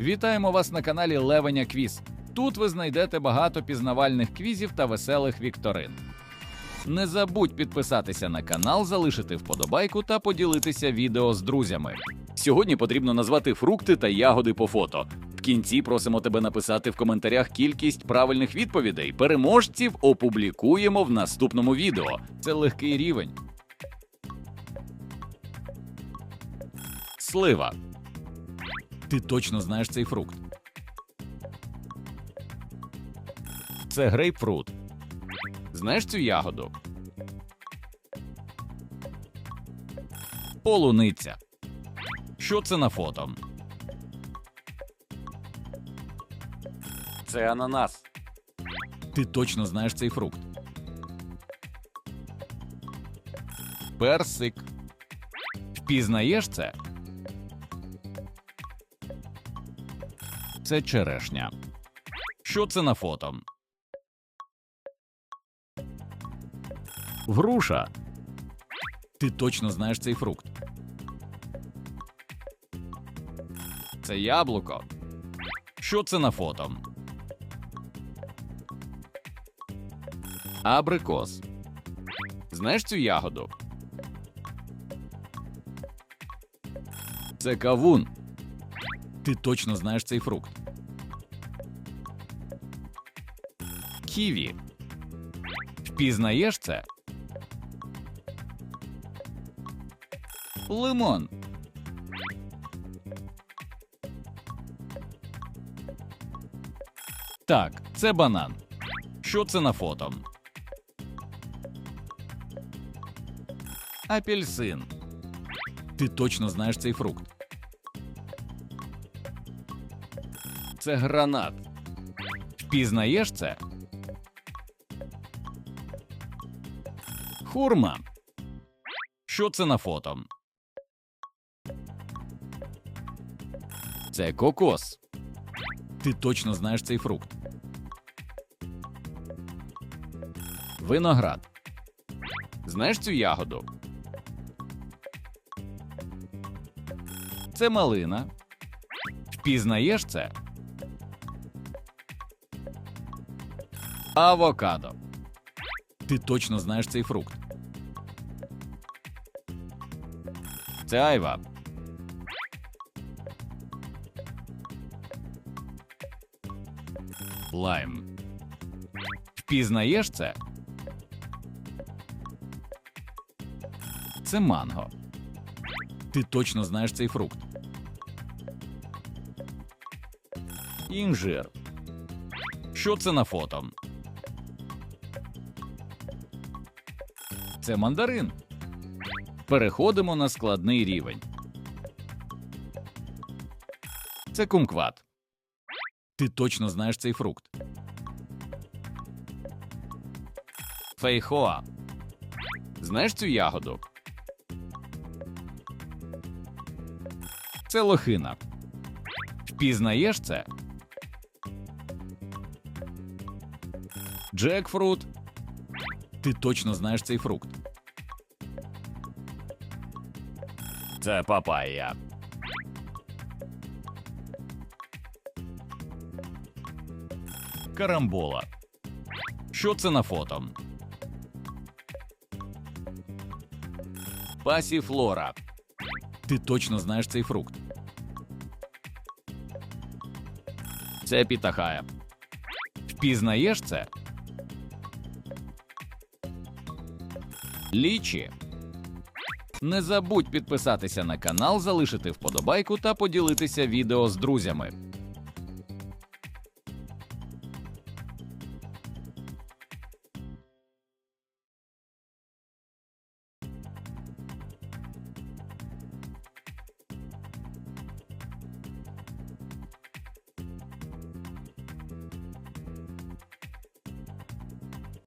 Вітаємо вас на каналі Левеня Квіз. Тут ви знайдете багато пізнавальних квізів та веселих вікторин. Не забудь підписатися на канал, залишити вподобайку та поділитися відео з друзями. Сьогодні потрібно назвати фрукти та ягоди по фото. В кінці просимо тебе написати в коментарях кількість правильних відповідей. Переможців опублікуємо в наступному відео. Це легкий рівень. Слива. Ти точно знаєш цей фрукт. Це грейпфрут. Знаєш цю ягоду? Полуниця. Що це на фото? Це ананас. Ти точно знаєш цей фрукт. Персик. Впізнаєш це? Це черешня. Що це на фото? Груша. Ти точно знаєш цей фрукт. Це яблуко. Що це на фото? Абрикос. Знаєш цю ягоду? Це кавун. Ти точно знаєш цей фрукт. Ківі. Впізнаєш це? Лимон. Так, це банан. Що це на фото? Апельсин. Ти точно знаєш цей фрукт. Це гранат. Впізнаєш це? Хурма. Що це на фото? Це кокос. Ти точно знаєш цей фрукт. Виноград. Знаєш цю ягоду? Це малина. Впізнаєш це? Авокадо. Ти точно знаєш цей фрукт. Це айва. Лайм. Впізнаєш це? Це манго. Ти точно знаєш цей фрукт. Інжир. Що це на фото? Це мандарин. Переходимо на складний рівень. Це кумкват. Ти точно знаєш цей фрукт. Фейхоа. Знаєш цю ягоду? Це лохина. Впізнаєш це? Джекфрут. Ти точно знаєш цей фрукт. Це папайя. Карамбола. Що це на фото? Пасіфлора. Ти точно знаєш цей фрукт. Це пітахая. Впізнаєш це? Лічі. Не забудь підписатися на канал, залишити вподобайку та поділитися відео з друзями.